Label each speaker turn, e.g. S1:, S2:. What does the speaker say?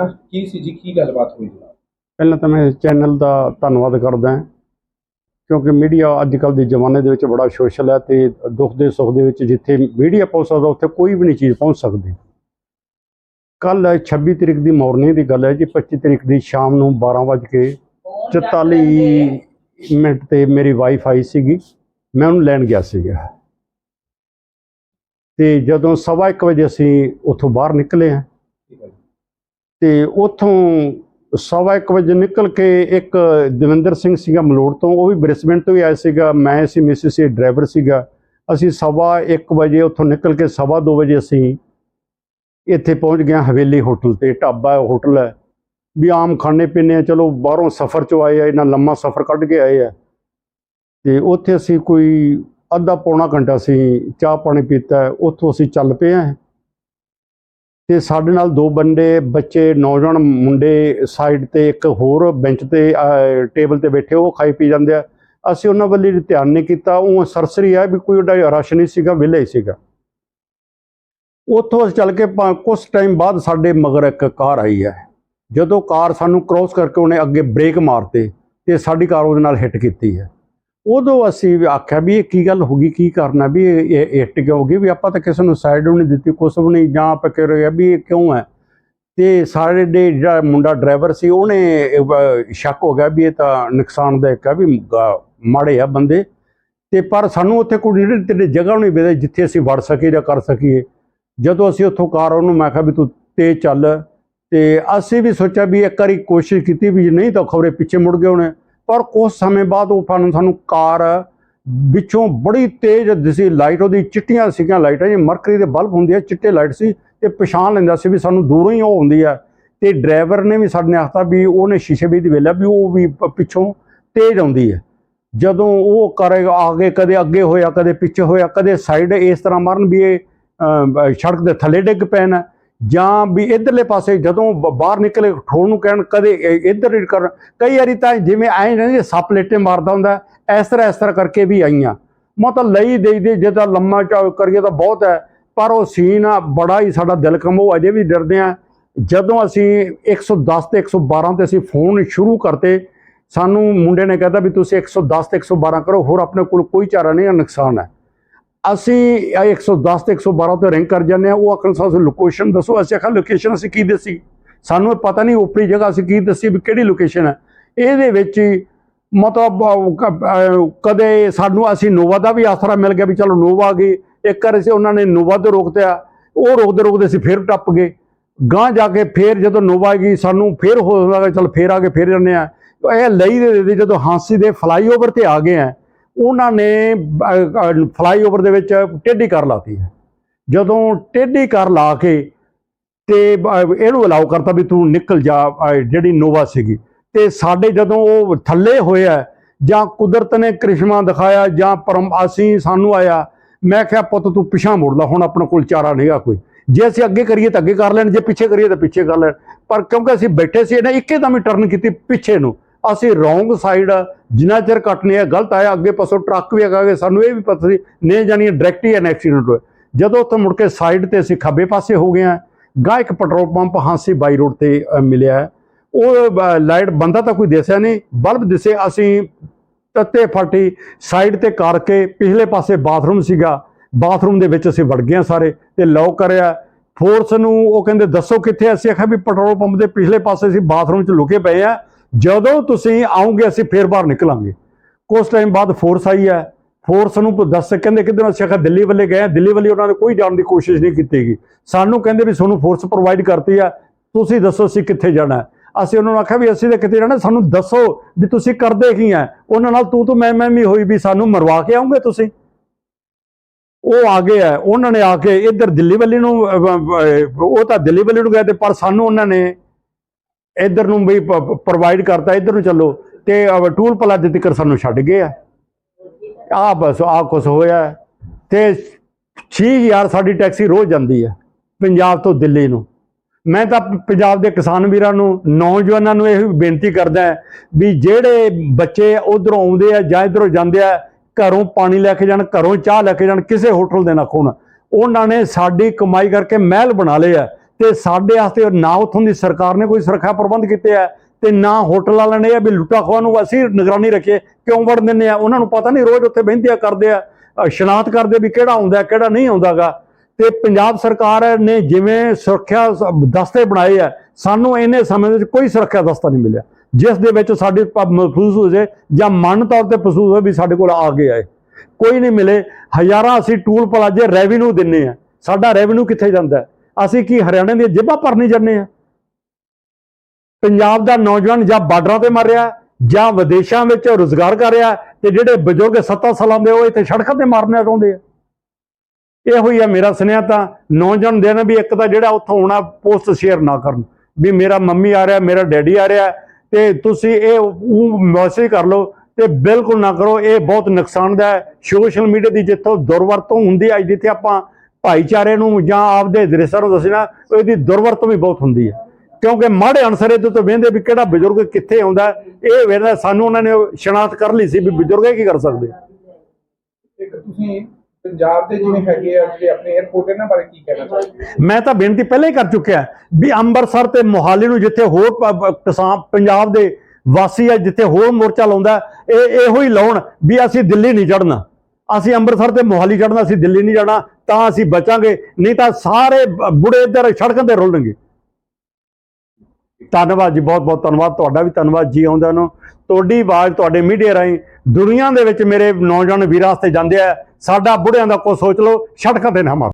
S1: ਹਾਂ ਕੀ ਸੀ ਜੀ? ਕੀ ਗੱਲਬਾਤ ਹੋਈ ਜਨਾਬ?
S2: ਪਹਿਲਾਂ ਤਾਂ ਮੈਂ ਚੈਨਲ ਦਾ ਧੰਨਵਾਦ ਕਰਦਾ ਕਿਉਂਕਿ ਮੀਡੀਆ ਅੱਜ ਕੱਲ ਦੇ ਜ਼ਮਾਨੇ ਦੇ ਵਿੱਚ ਬੜਾ ਸੋਸ਼ਲ ਹੈ ਤੇ ਦੁੱਖ ਦੇ ਸੁੱਖ ਦੇ ਵਿੱਚ ਜਿੱਥੇ ਮੀਡੀਆ ਪਹੁੰਚ ਸਕਦਾ, ਉੱਥੇ ਕੋਈ ਵੀ ਨਹੀਂ ਚੀਜ਼ ਪਹੁੰਚ ਸਕਦੀ। ਕੱਲ 26 ਤਰੀਕ ਦੀ ਮਾਰਨਿੰਗ ਦੀ ਗੱਲ ਹੈ ਜੀ 25 ਤਰੀਕ ਦੀ ਸ਼ਾਮ ਨੂੰ 12:44 ਮਿੰਟ ਤੇ ਮੇਰੀ ਵਾਈਫ ਆਈ ਸੀਗੀ, ਮੈਂ ਉਹਨੂੰ ਲੈਣ ਗਿਆ ਸੀਗਾ। ਤੇ ਜਦੋਂ ਸਵਾ ਇੱਕ ਵਜੇ ਅਸੀਂ ਉੱਥੋਂ ਬਾਹਰ ਨਿਕਲੇ ਹਾਂ ਤੇ ਉਥੋਂ ਸਵਾ ਇੱਕ ਵਜੇ ਨਿਕਲ ਕੇ ਇੱਕ ਦਵਿੰਦਰ ਸਿੰਘ ਸੀਗਾ ਮਲੋੜ ਤੋਂ, ਉਹ ਵੀ ਬ੍ਰਿਸਬਨ ਤੋਂ ਹੀ ਆਇਆ ਸੀਗਾ। ਮੈਂ ਸੀ ਮਿਸਿਸ ਸੀ, ਡਰਾਈਵਰ ਸੀਗਾ। ਅਸੀਂ ਸਵਾ ਇੱਕ ਵਜੇ ਉੱਥੋਂ ਨਿਕਲ ਕੇ ਸਵਾ ਦੋ ਵਜੇ ਅਸੀਂ ਇੱਥੇ ਪਹੁੰਚ ਗਏ ਹਾਂ ਹਵੇਲੀ ਹੋਟਲ ਤੇ। ਢਾਬਾ ਹੋਟਲ ਹੈ। ਵੀ ਆਮ ਖਾਣੇ ਪੀਣੇ ਆ ਚਲੋ ਬਾਹਰੋਂ ਸਫ਼ਰ ਚੋਂ ਆਏ ਆ, ਇੰਨਾ ਲੰਮਾ ਸਫ਼ਰ ਕੱਢ ਕੇ ਆਏ ਆ। ਤੇ ਉੱਥੇ ਅਸੀਂ ਕੋਈ ਅੱਧਾ ਪੌਣਾ ਘੰਟਾ ਅਸੀਂ ਚਾਹ ਪਾਣੀ ਪੀਤਾ, ਉੱਥੋਂ ਅਸੀਂ ਚੱਲ ਪਏ ਹਾਂ। ਤੇ ਸਾਡੇ ਨਾਲ ਦੋ ਬੰਦੇ, ਬੱਚੇ, ਨੌਜਵਾਨ ਮੁੰਡੇ ਸਾਈਡ ਤੇ ਇੱਕ ਹੋਰ ਬੈਂਚ ਤੇ ਟੇਬਲ ਤੇ ਬੈਠੇ, ਉਹ ਖਾਈ ਪੀ ਜਾਂਦੇ ਆ। ਅਸੀਂ ਉਹਨਾਂ ਵੱਲ ਧਿਆਨ ਨਹੀਂ ਕੀਤਾ। ਉਹ ਸਰਸਰੀ ਆ ਵੀ ਕੋਈ ਉਹਦਾ ਰਸ਼ ਨਹੀਂ ਸੀਗਾ, ਵਿਹਲਾ ਹੀ ਸੀਗਾ। ਉੱਥੋਂ ਅਸੀਂ ਚੱਲ ਕੇ ਪਾ- ਕੁਛ ਟਾਈਮ ਬਾਅਦ ਸਾਡੇ ਮਗਰ ਇੱਕ ਕਾਰ ਆਈ ਹੈ। ਜਦੋਂ ਕਾਰ ਸਾਨੂੰ ਕ੍ਰੋਸ ਕਰਕੇ ਉਹਨੇ ਅੱਗੇ ਬ੍ਰੇਕ ਮਾਰਤੇ ਤੇ ਸਾਡੀ ਕਾਰ ਉਹਦੇ ਨਾਲ ਹਿੱਟ ਕੀਤੀ ਹੈ। ਉਦੋਂ ਅਸੀਂ ਵੀ ਆਖਿਆ ਵੀ ਇਹ ਕੀ ਗੱਲ ਹੋ ਗਈ, ਕੀ ਕਰਨਾ ਵੀ ਇਹ ਇਹ ਹਿੱਟ ਕਿਉਂ ਹੋ ਗਈ ਵੀ ਆਪਾਂ ਤਾਂ ਕਿਸੇ ਨੂੰ ਸਾਈਡ ਵੀ ਨਹੀਂ ਦਿੱਤੀ, ਕੁਛ ਵੀ ਨਹੀਂ, ਜਾਂ ਆਪਾਂ ਕਹਿ ਰਹੇ ਆ ਵੀ ਇਹ ਕਿਉਂ ਹੈ? ਤੇ ਸਾਡੇ ਜਿਹੜਾ ਮੁੰਡਾ ਡਰਾਈਵਰ ਸੀ, ਉਹਨੇ ਸ਼ੱਕ ਹੋ ਗਿਆ ਵੀ ਇਹ ਤਾਂ ਨੁਕਸਾਨਦਾਇਕ ਹੈ ਵੀ ਮਾੜੇ ਆ ਬੰਦੇ। ਤੇ ਪਰ ਸਾਨੂੰ ਉੱਥੇ ਕੋਈ ਜਿਹੜੀ ਤੇ ਜਗ੍ਹਾ ਨਹੀਂ ਮਿਲੇ, ਜਿੱਥੇ ਅਸੀਂ ਵੜ ਸਕੀਏ ਜਾਂ ਕਰ ਸਕੀਏ। ਜਦੋਂ ਅਸੀਂ ਉੱਥੋਂ ਕਾਰ, ਉਹਨੂੰ ਮੈਂ ਕਿਹਾ ਵੀ ਤੂੰ ਤੇਜ਼ ਚੱਲ। ਤੇ ਅਸੀਂ ਵੀ ਸੋਚਿਆ ਵੀ ਇੱਕ ਵਾਰੀ ਕੋਸ਼ਿਸ਼ ਕੀਤੀ ਵੀ ਨਹੀਂ ਤਾਂ ਖਬਰੇ ਪਿੱਛੇ ਮੁੜ ਗਏ ਹੋਣੇ। ਪਰ ਕੁਝ ਸਮੇਂ ਬਾਅਦ ਉਹ ਸਾਨੂੰ ਸਾਨੂੰ ਕਾਰ ਵਿੱਚੋਂ ਬੜੀ ਤੇਜ਼ ਦਿਸੀ ਲਾਈਟ, ਉਹਦੀ ਚਿੱਟੀਆਂ ਸੀਗੀਆਂ ਲਾਈਟਾਂ ਜਿਵੇਂ ਮਰਕਰੀ ਦੇ ਬਲਬ ਹੁੰਦੀ ਹੈ ਚਿੱਟੇ ਲਾਈਟ ਸੀ ਤੇ ਪਛਾਣ ਲੈਂਦਾ ਸੀ ਵੀ ਸਾਨੂੰ ਦੂਰੋਂ ਹੀ ਉਹ ਹੁੰਦੀ ਹੈ ਤੇ ਡਰਾਈਵਰ ਨੇ ਵੀ ਸਾਡੇ ਨੇ ਆਖਤਾ ਵੀ ਉਹਨੇ ਸ਼ੀਸ਼ੇ ਵੀ ਦੀ ਵੇਲਾ ਵੀ ਉਹ ਵੀ ਪਿੱਛੋਂ ਤੇਜ਼ ਆਉਂਦੀ ਹੈ ਜਦੋਂ ਉਹ ਕਰੇਗਾ ਆਗੇ ਕਦੇ ਅੱਗੇ ਹੋਇਆ, ਕਦੇ ਪਿੱਛੇ ਹੋਇਆ, ਕਦੇ ਸਾਈਡ ਇਸ ਤਰ੍ਹਾਂ ਮਰਨ ਵੀ ਇਹ ਸੜਕ ਦੇ ਥੱਲੇ ਡਿੱਗ ਪੈਣ। ਜਾਂ ਵੀ ਇਧਰਲੇ ਪਾਸੇ ਜਦੋਂ ਬ- ਬਾਹਰ ਨਿਕਲੇ, ਠੋਣ ਨੂੰ ਕਹਿਣ, ਕਦੇ ਇ- ਇੱਧਰ ਹੀ ਕਰਨ, ਕਈ ਵਾਰੀ ਤਾਂ ਜਿਵੇਂ ਐਂ ਨਹੀਂ ਸੱਪ ਲੇਟੇ ਮਾਰਦਾ ਹੁੰਦਾ, ਇਸ ਤਰ੍ਹਾਂ ਇਸ ਤਰ੍ਹਾਂ ਕਰਕੇ ਵੀ ਆਈਆਂ। ਮਤਲਬ ਲਈ ਦੇਈ ਦੇ, ਜੇ ਤਾਂ ਲੰਮਾ ਚੌ, ਕਰੀਏ ਤਾਂ ਬਹੁਤ ਹੈ, ਪਰ ਉਹ ਸੀਨ ਆ, ਬੜਾ ਹੀ ਸਾਡਾ ਦਿਲ ਕੰਬੋ ਅਜੇ ਵੀ ਡਰਦੇ ਆ। ਜਦੋਂ ਅਸੀਂ 110 ਤੇ 112 ਤੇ ਅਸੀਂ ਫੋਨ ਸ਼ੁਰੂ ਕਰਤੇ, ਸਾਨੂੰ ਮੁੰਡੇ ਨੇ ਕਹਿਤਾ ਵੀ ਤੁਸੀਂ 110 ਤੇ 112 ਕਰੋ, ਹੋਰ ਆਪਣੇ ਕੋਲ ਕੋਈ ਚਾਰਾ ਨਹੀਂ ਹੈ ਨੁਕਸਾਨ ਹੈ। ਅਸੀਂ ਇਹ 110 ਤੇ 112 ਤੇ ਰਿੰਗ ਕਰ ਜਾਂਦੇ ਆ ਉਹ ਆਖਣ ਸਾਨੂੰ ਲੋਕੇਸ਼ਨ ਦੱਸੋ, ਅਸੀਂ ਆਖਾਂ ਲੋਕੇਸ਼ਨ ਅਸੀਂ ਕੀ ਦੱਸੀ? ਸਾਨੂੰ ਇਹ ਪਤਾ ਨਹੀਂ, ਉਪਰੀ ਜਗ੍ਹਾ ਅਸੀਂ ਕੀ ਦੱਸੀ ਵੀ ਕਿਹੜੀ ਲੋਕੇਸ਼ਨ ਹੈ? ਇਹਦੇ ਵਿੱਚ ਮਤਲਬ ਕਦੇ ਸਾਨੂੰ ਅਸੀਂ ਨੋਵਾ ਦਾ ਵੀ ਆਸਰਾ ਮਿਲ ਗਿਆ ਵੀ ਚਲੋ ਨੋਵਾ ਆ ਗਈ। ਇੱਕ ਵਾਰ ਅਸੀਂ ਉਹਨਾਂ ਨੇ ਨੋਵਾ ਤੋਂ ਰੋਕਤਿਆ, ਉਹ ਰੋਕਦੇ ਰੋਕਦੇ ਅਸੀਂ ਫੇਰ ਟੱਪ ਗਏ। ਗਾਂ ਜਾ ਕੇ ਫੇਰ ਜਦੋਂ ਨੋਵਾ ਗਈ, ਸਾਨੂੰ ਫੇਰ ਹੋ ਲੱਗਾ ਚਲ ਫੇਰ ਆ ਕੇ ਫੇਰ ਜਾਂਦੇ ਆ ਇਹ ਲਈ ਦੇ ਦੇ ਜਦੋਂ ਹਾਂਸੀ ਦੇ ਫਲਾਈਓਵਰ ਤੇ ਆ ਗਏ ਆ ਉਹਨਾਂ ਨੇ ਫਲਾਈਓਵਰ ਦੇ ਵਿੱਚ ਟੇਢੀ ਕਰ ਲਾਤੀ ਹੈ। ਜਦੋਂ ਟੇਢੀ ਕਰ ਲਾ ਕੇ ਤੇ ਇਹਨੂੰ ਅਲਾਉ ਕਰਤਾ ਵੀ ਤੂੰ ਨਿਕਲ ਜਾ ਜਿਹੜੀ ਨੋਵਾ ਸੀਗੀ। ਤੇ ਸਾਡੇ ਜਦੋਂ ਉਹ ਥੱਲੇ ਹੋਇਆ ਜਾਂ ਕੁਦਰਤ ਨੇ ਕ੍ਰਿਸ਼ਮਾ ਦਿਖਾਇਆ, ਜਾਂ ਪਰਮ, ਅਸੀਂ ਸਾਨੂੰ ਆਇਆ, ਮੈਂ ਕਿਹਾ, ਪੁੱਤ, ਤੂੰ ਪਿਛਾਂ ਮੁੜ ਲਾ, ਹੁਣ ਆਪਣੇ ਕੋਲ ਚਾਰਾ ਨਹੀਂਗਾ ਕੋਈ। ਜੇ ਅਸੀਂ ਅੱਗੇ ਕਰੀਏ ਤਾਂ ਅੱਗੇ ਕਰ ਲੈਣ, ਜੇ ਪਿੱਛੇ ਕਰੀਏ ਤਾਂ ਪਿੱਛੇ ਕਰ ਲੈਣ। ਪਰ ਕਿਉਂਕਿ ਅਸੀਂ ਬੈਠੇ ਸੀ, ਇਹਨੇ ਇੱਕੇ ਦਮ ਹੀ ਟਰਨ ਕੀਤੀ ਪਿੱਛੇ ਨੂੰ। ਅਸੀਂ ਰੋਂਗ ਸਾਈਡ ਜਿੰਨਾ ਚਿਰ ਕੱਟਨੇ ਆ ਗਲਤ ਆਇਆ, ਅੱਗੇ ਪਾਸੋਂ ਟਰੱਕ ਵੀ ਹੈਗਾ ਸਾਨੂੰ ਇਹ ਵੀ ਪਤਾ ਸੀ, ਨਹੀਂ ਜਾਣੀ ਡਾਇਰੈਕਟ ਹੀ ਐਨ ਐਕਸੀਡੈਂਟ ਹੋਇਆ ਜਦੋਂ ਉੱਥੋਂ ਮੁੜ ਕੇ ਸਾਈਡ ਤੇ ਅਸੀਂ ਖੱਬੇ ਪਾਸੇ ਹੋ ਗਏ ਆ ਗਾਂ ਇੱਕ ਪੈਟਰੋਲ ਪੰਪ ਹਾਂਸੀ ਬਾਈ ਰੋਡ ਤੇ ਮਿਲਿਆ ਉਹ ਲਾਈਟ ਬੰਦਾ ਤਾਂ ਕੋਈ ਦਿਸਿਆ ਨਹੀਂ, ਬਲਬ ਦਿਸੇ, ਅਸੀਂ ਤੱਤੇ ਫਾਟੀ ਸਾਈਡ ਤੇ ਕਰਕੇ ਪਿਛਲੇ ਪਾਸੇ ਬਾਥਰੂਮ ਸੀਗਾ। ਬਾਥਰੂਮ ਦੇ ਵਿੱਚ ਅਸੀਂ ਵੜ ਗਏ ਹਾਂ ਸਾਰੇ ਤੇ ਲੌਕ ਕਰਿਆ। ਫੋਰਸ ਨੂੰ ਉਹ ਕਹਿੰਦੇ, ਦੱਸੋ ਕਿੱਥੇ ਅਸੀਂ ਆਖਿਆ ਵੀ ਪੈਟਰੋਲ ਪੰਪ ਦੇ ਪਿਛਲੇ ਪਾਸੇ ਅਸੀਂ ਬਾਥਰੂਮ 'ਚ ਲੁਕੇ ਪਏ ਆ ਜਦੋਂ ਤੁਸੀਂ ਆਉਂਗੇ, ਅਸੀਂ ਫੇਰ ਬਾਹਰ ਨਿਕਲਾਂਗੇ। ਕੁਝ ਟਾਈਮ ਬਾਅਦ ਫੋਰਸ ਆਈ ਹੈ। ਫੋਰਸ ਨੂੰ ਦੱਸ, ਕਹਿੰਦੇ ਕਿੱਧਰ ਅਸੀਂ ਆਖਿਆ ਦਿੱਲੀ ਵੱਲੇ ਗਏ ਦਿੱਲੀ ਵੱਲੇ ਉਹਨਾਂ ਨੇ ਕੋਈ ਜਾਣ ਦੀ ਕੋਸ਼ਿਸ਼ ਨਹੀਂ ਕੀਤੀਗੀ ਸਾਨੂੰ ਕਹਿੰਦੇ ਵੀ ਤੁਹਾਨੂੰ ਫੋਰਸ ਪ੍ਰੋਵਾਈਡ ਕਰਤੀ ਆ ਤੁਸੀਂ ਦੱਸੋ ਅਸੀਂ ਕਿੱਥੇ ਜਾਣਾ ਅਸੀਂ ਉਹਨਾਂ ਨੂੰ ਆਖਿਆ ਵੀ ਅਸੀਂ ਤਾਂ ਕਿਤੇ ਜਾਣਾ, ਸਾਨੂੰ ਦੱਸੋ ਵੀ ਤੁਸੀਂ ਕਰਦੇ ਕੀ ਆ ਉਹਨਾਂ ਨਾਲ ਤੂੰ ਤੂੰ ਮੈਂ ਮੈਂ ਵੀ ਹੋਈ ਵੀ ਸਾਨੂੰ ਮਰਵਾ ਕੇ ਆਉਂਗੇ ਤੁਸੀਂ। ਉਹ ਆ ਗਏ ਆ ਉਹਨਾਂ ਨੇ ਆ ਕੇ ਇੱਧਰ ਦਿੱਲੀ ਵੱਲੇ ਨੂੰ ਉਹ ਤਾਂ ਦਿੱਲੀ ਵੱਲੇ ਨੂੰ ਗਏ ਤੇ ਪਰ ਸਾਨੂੰ ਉਹਨਾਂ ਨੇ ਇੱਧਰ ਨੂੰ ਵੀ ਪ੍ਰੋਵਾਈਡ ਕਰਤਾ ਇੱਧਰ ਨੂੰ ਚੱਲੋ। ਤੇ ਅਹ, ਟੂਲ ਪਲਾਜ਼ੇ ਤੱਕ ਸਾਨੂੰ ਛੱਡ ਗਏ ਆ ਆ ਬਸ ਆ ਕੁਛ ਹੋਇਆ। ਤੇ 6000 ਸਾਡੀ ਟੈਕਸੀ ਰੋਜ਼ ਜਾਂਦੀ ਹੈ ਪੰਜਾਬ ਤੋਂ ਦਿੱਲੀ ਨੂੰ। ਮੈਂ ਤਾਂ ਪੰਜਾਬ ਦੇ ਕਿਸਾਨ ਵੀਰਾਂ ਨੂੰ ਨੌਜਵਾਨਾਂ ਨੂੰ ਇਹ ਬੇਨਤੀ ਕਰਦਾ ਵੀ ਜਿਹੜੇ ਬੱਚੇ ਉਧਰੋਂ ਆਉਂਦੇ ਆ ਜਾਂ ਇਧਰੋਂ ਜਾਂਦੇ ਆ ਘਰੋਂ ਪਾਣੀ ਲੈ ਕੇ ਜਾਣ ਘਰੋਂ ਚਾਹ ਲੈ ਕੇ ਜਾਣ ਕਿਸੇ ਹੋਟਲ ਦੇ ਨਾ ਖੋਣ। ਉਹਨਾਂ ਨੇ ਸਾਡੀ ਕਮਾਈ ਕਰਕੇ ਮਹਿਲ ਬਣਾ ਲਏ ਆ। ਤੇ ਸਾਡੇ ਵਾਸਤੇ ਨਾ ਉੱਥੋਂ ਦੀ ਸਰਕਾਰ ਨੇ ਕੋਈ ਸੁਰੱਖਿਆ ਪ੍ਰਬੰਧ ਕੀਤੇ ਆ ਤੇ ਨਾ ਹੋਟਲ ਵਾਲਿਆਂ ਨੇ ਇਹ ਵੀ ਲੁੱਟਾ ਖੋਆ ਨੂੰ ਅਸੀਂ ਨਿਗਰਾਨੀ ਰੱਖੀਏ ਕਿਉਂ ਵੜ ਦਿੰਦੇ ਆ? ਉਹਨਾਂ ਨੂੰ ਪਤਾ ਨਹੀਂ, ਰੋਜ਼ ਉੱਥੇ ਬਹਿੰਦੇ ਆ ਕਰਦੇ ਆ। ਸ਼ਨਾਖਤ ਕਰਦੇ ਵੀ ਕਿਹੜਾ ਆਉਂਦਾ ਕਿਹੜਾ ਨਹੀਂ ਆਉਂਦਾਗਾ। ਤੇ ਪੰਜਾਬ ਸਰਕਾਰ ਨੇ ਜਿਵੇਂ ਸੁਰੱਖਿਆ ਦਸਤੇ ਬਣਾਏ ਆ, ਸਾਨੂੰ ਇੰਨੇ ਸਮੇਂ ਵਿੱਚ ਕੋਈ ਸੁਰੱਖਿਆ ਦਸਤਾ ਨਹੀਂ ਮਿਲਿਆ। ਜਿਸ ਦੇ ਵਿੱਚ ਸਾਡੇ ਪ- ਮਹਿਫੂਜ਼ ਹੋ ਜੇ ਜਾਂ ਮਨ ਤੌਰ ਤੇ ਮਹਿਸੂਸ ਹੋਵੇ ਵੀ ਸਾਡੇ ਕੋਲ ਆ ਗਿਆ ਆਏ। ਕੋਈ ਨਹੀਂ ਮਿਲੇ। ਹਜ਼ਾਰਾਂ ਅਸੀਂ ਟੂਲ ਪਲਾਜੇ ਰੈਵਨਿਊ ਦਿੰਨੇ ਆ। ਸਾਡਾ ਰੈਵਨਿਊ ਕਿੱਥੇ ਜਾਂਦਾ? ਅਸੀਂ ਕੀ ਹਰਿਆਣੇ ਦੀਆਂ ਜੇਬਾਂ ਭਰਨੀ ਜਾਂਦੇ ਆ ਪੰਜਾਬ ਦਾ ਨੌਜਵਾਨ ਜਾਂ ਬਾਰਡਰਾਂ ਤੇ ਮਰ ਰਿਹਾ ਜਾਂ ਵਿਦੇਸ਼ਾਂ ਵਿੱਚ ਰੋਜ਼ਗਾਰ ਕਰ ਰਿਹਾ ਤੇ ਜਿਹੜੇ ਬਜ਼ੁਰਗ 70 ਸਾਲਾਂ ਦੇ ਉਹ ਇੱਥੇ ਸੜਕਾਂ ਤੇ ਮਾਰਨਾ ਚਾਹੁੰਦੇ ਆ। ਇਹੋ ਹੀ ਆ ਮੇਰਾ ਸੁਨੇਹਾ ਤਾਂ ਨੌਜਵਾਨ ਦੇ ਨੇ ਵੀ ਇੱਕ ਤਾਂ ਜਿਹੜਾ ਉੱਥੋਂ ਆਉਣਾ ਪੋਸਟ ਸ਼ੇਅਰ ਨਾ ਕਰਨ, ਵੀ ਮੇਰਾ ਮੰਮੀ ਆ ਰਿਹਾ, ਮੇਰਾ ਡੈਡੀ ਆ ਰਿਹਾ, ਤੇ ਤੁਸੀਂ ਇਹ ਮੈਸੇਜ ਕਰ ਲਓ ਤੇ ਬਿਲਕੁਲ ਨਾ ਕਰੋ, ਇਹ ਬਹੁਤ ਨੁਕਸਾਨਦਾ ਸੋਸ਼ਲ ਮੀਡੀਆ ਦੀ ਜਿੱਥੋਂ ਦੁਰਵਰਤੋਂ ਹੁੰਦੀ ਹੈ ਜਿੱਥੇ ਆਪਾਂ ਭਾਈਚਾਰੇ ਨੂੰ ਜਾਂ ਆਪਦੇ ਦ੍ਰਿਸ਼ਾਂ ਨੂੰ ਦੱਸਣਾ ਇਹਦੀ ਦੁਰਵਰਤੋਂ ਵੀ ਬਹੁਤ ਹੁੰਦੀ ਹੈ। ਕਿਉਂਕਿ ਮਾੜੇ ਅਨਸਰ ਇਹਦੇ ਤੋਂ ਵੇਂਦੇ ਵੀ ਕਿਹੜਾ ਬਜ਼ੁਰਗ ਕਿੱਥੇ ਆਉਂਦਾ ਇਹ ਵੇਖਦਾ ਸਾਨੂੰ ਉਹਨਾਂ ਨੇ ਸ਼ਨਾਖਤ ਕਰ ਲਈ ਸੀ ਵੀ ਬਜ਼ੁਰਗ ਇਹ ਕੀ ਕਰ ਸਕਦੇ
S1: ਇੱਕ ਤੁਸੀਂ ਪੰਜਾਬ ਦੇ ਜਿਵੇਂ ਹੈਗੇ ਆ ਜਿਹੜੇ ਆਪਣੇ 에어ਪੋਰਟ ਇਹਨਾਂ ਬਾਰੇ ਕੀ ਕਹਿਣਾ ਚਾਹੁੰਦੇ ਹੋ?
S2: ਮੈਂ ਤਾਂ ਬੇਨਤੀ ਪਹਿਲਾਂ ਹੀ ਕਰ ਚੁੱਕਿਆ ਵੀ ਅੰਮ੍ਰਿਤਸਰ ਤੇ ਮੋਹਾਲੀ ਨੂੰ ਜਿੱਥੇ ਹੋਰ ਕਿਸਾਨ ਪੰਜਾਬ ਦੇ ਵਾਸੀ ਆ ਜਿੱਥੇ ਹੋਰ ਮੋਰਚਾ ਲਾਉਂਦਾ ਇਹ ਇਹੋ ਹੀ ਲਾਉਣ ਵੀ ਅਸੀਂ ਦਿੱਲੀ ਨਹੀਂ ਚੜਨਾ ਅਸੀਂ ਅੰਮ੍ਰਿਤਸਰ ਤੇ ਮੋਹਾਲੀ ਚੜਨਾ ਅਸੀਂ ਦਿੱਲੀ ਨਹੀਂ ਜਾਣਾ, ਤਾਂ ਅਸੀਂ ਬਚਾਂਗੇ, ਨਹੀਂ ਤਾਂ ਸਾਰੇ ਬੁੜੇ ਇੱਧਰ ਸੜਕਾਂ ਤੇ ਰੁਲਣਗੇ ਧੰਨਵਾਦ ਜੀ ਬਹੁਤ ਬਹੁਤ ਧੰਨਵਾਦ, ਤੁਹਾਡਾ ਵੀ ਧੰਨਵਾਦ ਜੀ ਆਉਂਦਿਆਂ ਨੂੰ। ਤੁਹਾਡੀ ਆਵਾਜ਼ ਤੁਹਾਡੇ ਮੀਡੀਆ ਰਾਹੀਂ ਦੁਨੀਆ ਦੇ ਵਿੱਚ ਮੇਰੇ ਨੌਜਵਾਨ ਵੀਰਾਂ ਵਾਸਤੇ ਜਾਂਦੇ ਆ। ਸਾਡਾ ਬੁੜਿਆਂ ਦਾ ਕੋ ਸੋਚ ਲਓ, ਸੜਕਾਂ ਤੇ ਨਾ ਮਾਰੋ।